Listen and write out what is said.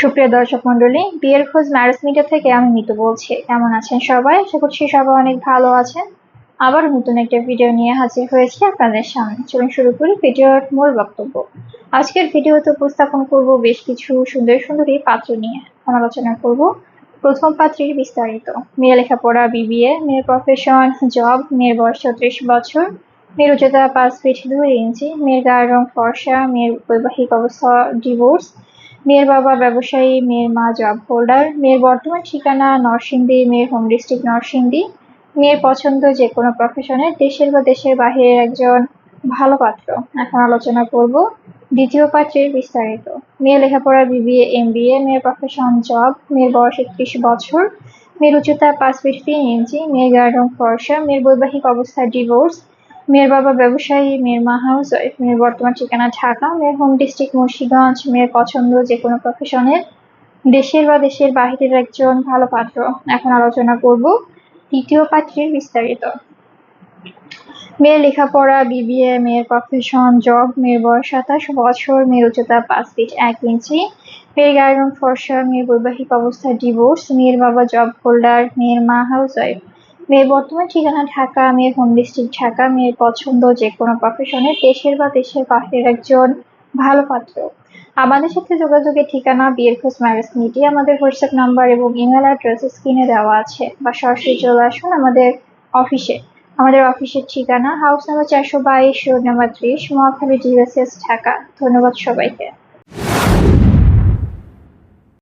সুপ্রিয় দর্শক মন্ডলী বিয়ের খোঁজ ম্যারেজ মিডিয়া থেকে আমি মিতু বলছি। কেমন আছেন সবাই? আশা করছি সবাই অনেক ভালো আছেন। আবার নতুন একটা ভিডিও নিয়ে হাজির হয়েছি আপনাদের সামনে। চলুন শুরু করি ভিডিওর মূল বক্তব্য। আজকের ভিডিওতে উপস্থাপন করব বেশ কিছু সুন্দর সুন্দরী পাত্র নিয়ে। আলোচনা করব প্রথম পাত্রীর বিস্তারিত। মেয়ে লেখাপড়া, বিবিএ, মেয়ের প্রফেশন জব মেয়ের বয়স চৌত্রিশ বছর, মেয়ের উচ্চতা পাঁচ ফিট দুই ইঞ্চি মেয়ের গায়ের রং ফর্সা, মেয়ের বৈবাহিক অবস্থা ডিভোর্স মেয়ের বাবা ব্যবসায়ী, মেয়ের মা জব হোল্ডার মেয়ের বর্তমান ঠিকানা নরসিংদী, মেয়ের হোম ডিস্ট্রিক্ট নরসিংদী। মেয়ের পছন্দ যে কোনো প্রফেশনের দেশের বা দেশের বাহিরের একজন ভালো পাত্র। এখন আলোচনা করব দ্বিতীয় পাত্রের বিস্তারিত। মেয়ে লেখাপড়া বিবিএ এম বিএ মেয়ের প্রফেশন জব মেয়ের বয়স একত্রিশ বছর, মেয়ের উচ্চতা পাঁচ ফিট তিন ইঞ্চি মেয়ের গার্ডন ফর্সা, মেয়ের বৈবাহিক অবস্থা ডিভোর্স মেয়ের বাবা ব্যবসায়ী, মেয়ের মা হাউস ওয়াইফ মেয়ের বর্তমান ঠিকানা ঢাকা, মেয়ের হোম ডিস্ট্রিক্ট মুন্সিগঞ্জ, মেয়ের পছন্দ যে কোনো প্রফেশনের দেশের বা দেশের বাহিরের একজন ভালো পাত্র। এখন আলোচনা করব তৃতীয় পাত্রের বিস্তারিত। মেয়ের লেখাপড়া বিবিএ মেয়ের প্রফেশন জব মেয়ের বয়স সাতাশ বছর, মেয়ের উচ্চতা পাঁচ ফিট এক ইঞ্চি, মেয়ের গায়ের ফর্সা, মেয়ের বৈবাহিক অবস্থা ডিভোর্স মেয়ের বাবা জব হোল্ডার মেয়ের মা হাউস ওয়াইফ মেয়ের বর্তমান ঠিকানা ঢাকা, মেয়ের হোম ডিস্ট্রিক্ট ঢাকা, মেয়ের পছন্দ যে কোনো প্রফেশনে দেশের বা দেশের বাহিরের একজন ভালো পাত্র। আমাদের সাথে যোগাযোগের ঠিকানা বিয়ের খোঁজ ম্যারেজ মিটি আমাদের হোয়াটসঅ্যাপ নাম্বার এবং ইমেল অ্যাড্রেস স্ক্রিনে দেওয়া আছে। বা সরাসরি চলে আসুন আমাদের অফিসে আমাদের অফিসের ঠিকানা হাউস নাম্বার চারশো বাইশ রোড নাম্বার ত্রিশ, মহাখালী ডিএসএস ঢাকা। ধন্যবাদ সবাইকে।